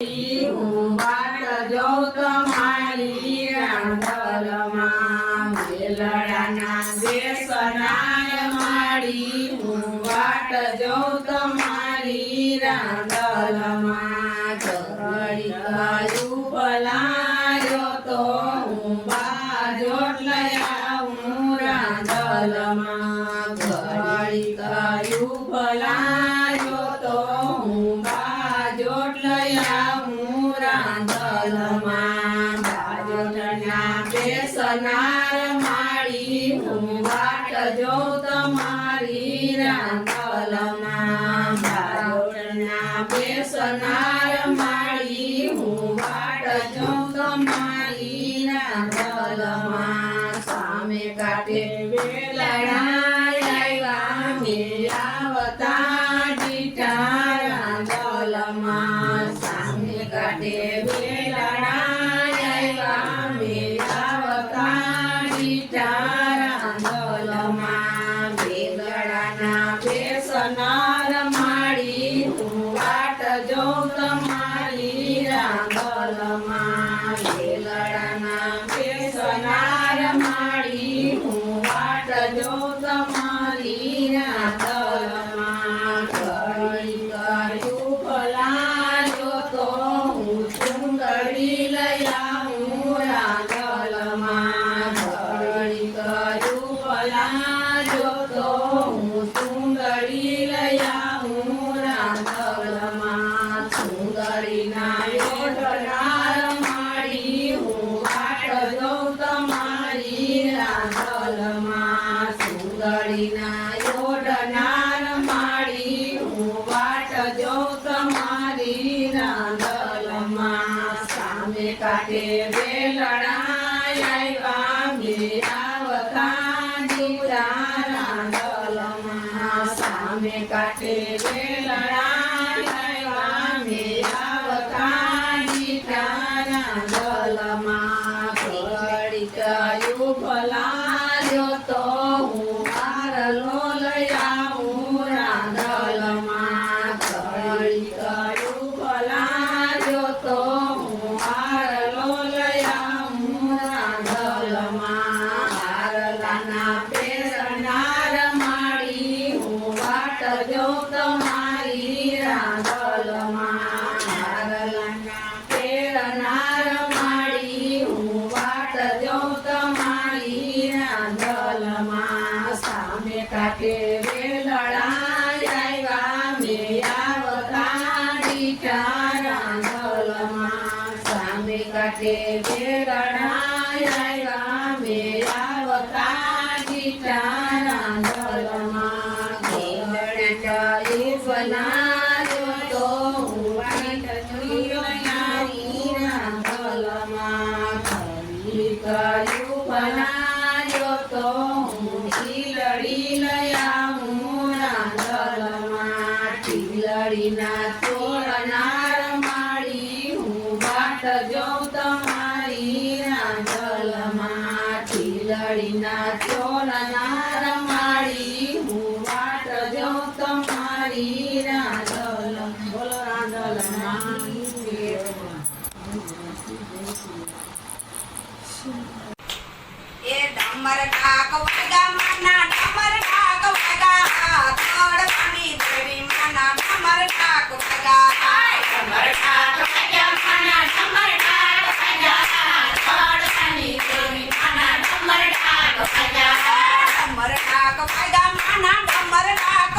હું વાટ જોઉં તમારી રાંધલમાં. વેલડાના બેસનાય માડી હું વાટ જોઉં તમારી રાંધલમાં ઘડી કાયું પલાયો તો હું બાજોટ લઈ આવું રાંધલમાં બાજોટના બેસનાર માળી હું વાટ જોઉં તમારી રાંધલમાં. બાજોટના બેસનાર સામે તમારી બોલો રાંધલમાં એ ડમર ડાક વાગા માના ડમર ડાક વાગા તોડ પાણી દેવી માના ડમર ડાક વાગા ડમર ડાક વાગા માના ડમર ડાક વાગા તોડ પાણી દેવી માના ડમર ડાક વાગા ડમર ડાક વાગા માના ડમર ડાક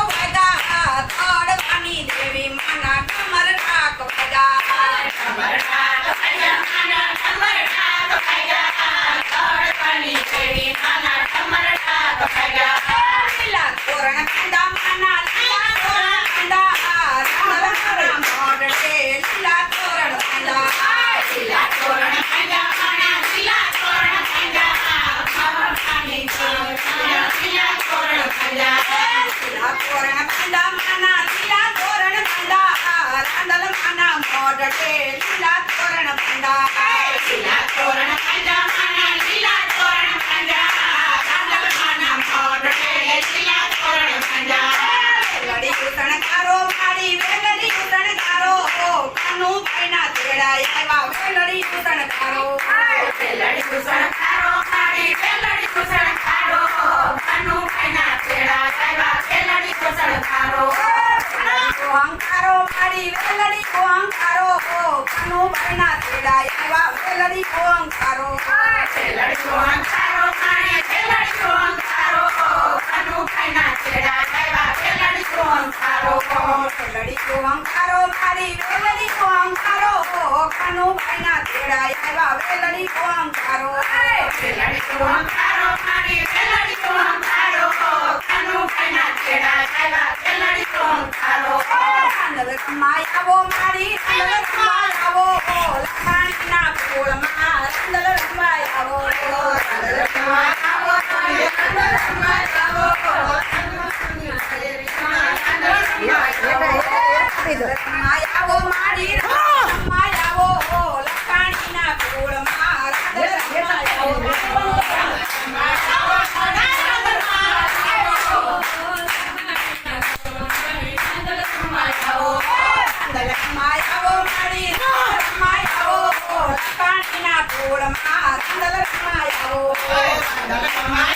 ಕೊರಟೆ ಲೀಲಾ ತೋರಣ ಪಂಡ મારી વેલડીયુ તણકારો Juan Carol Caribe, Oh, Bye. Bye. Bye.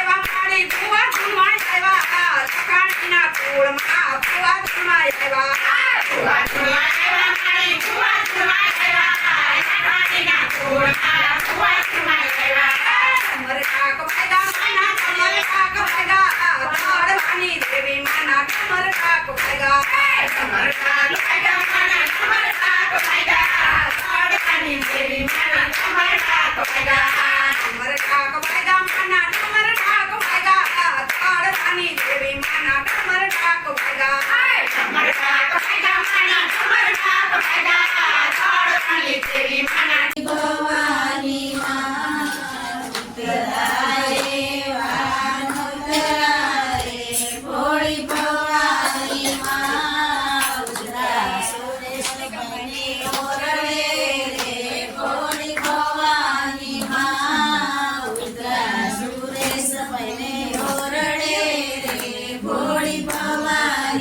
ની ભૂવા ચૂલમાં આવ્યા સકાળના કુળમાં ભૂવા ચૂલમાં આવ્યા ભૂવા ચૂલમાં Oh my God!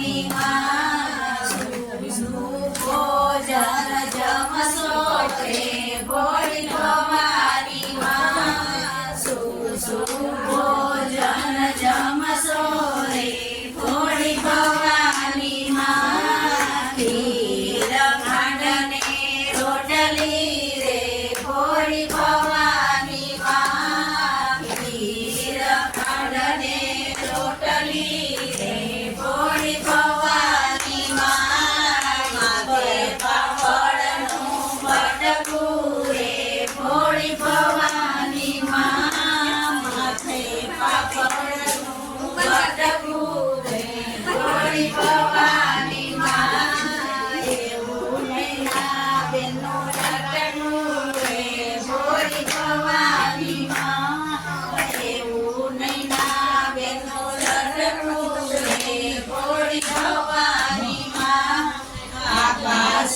Kalima.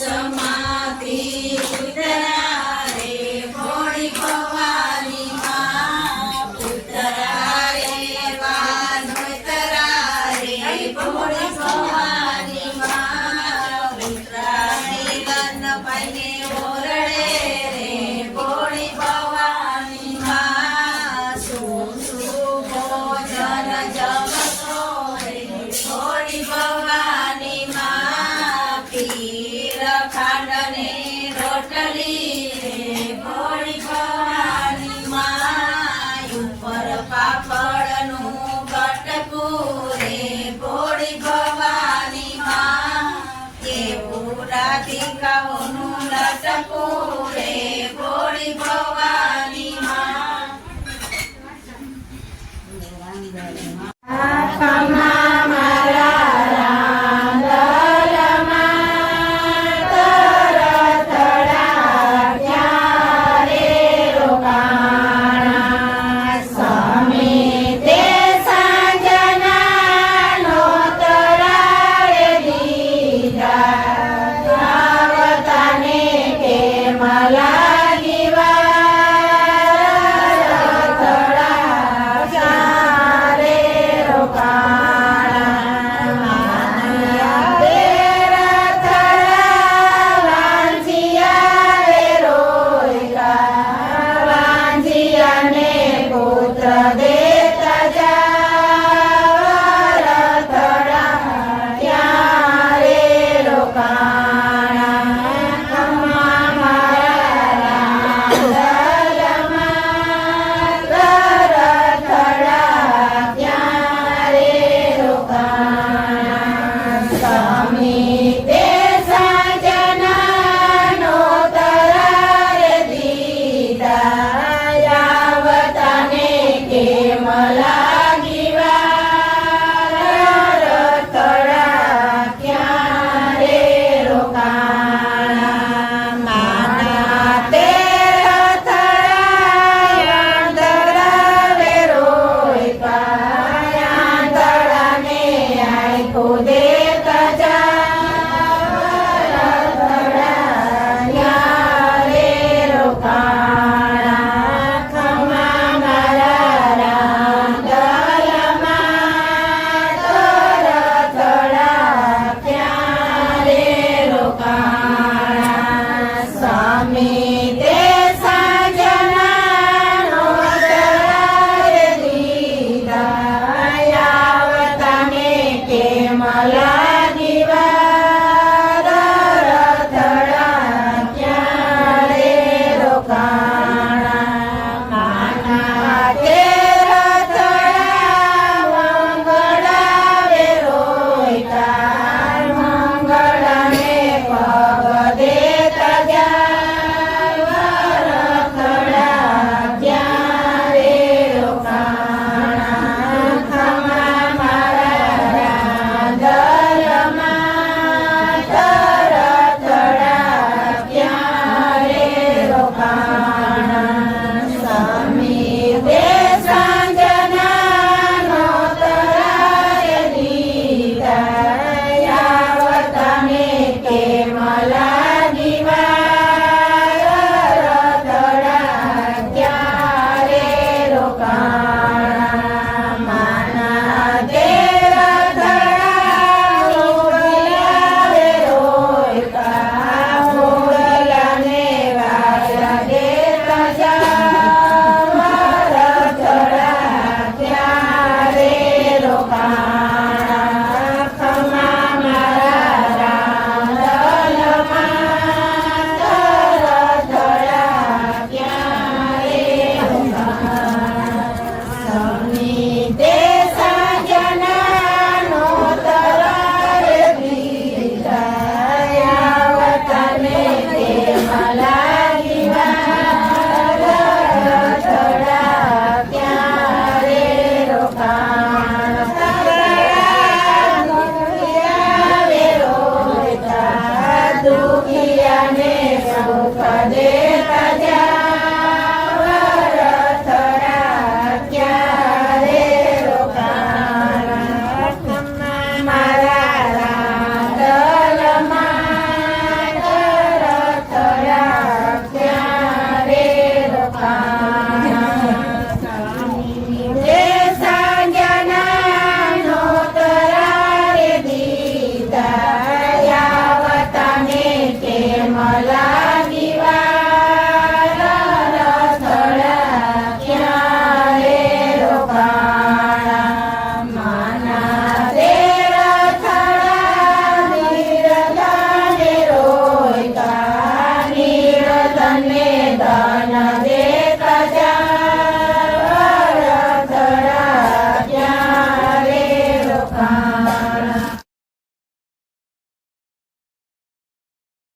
Sama.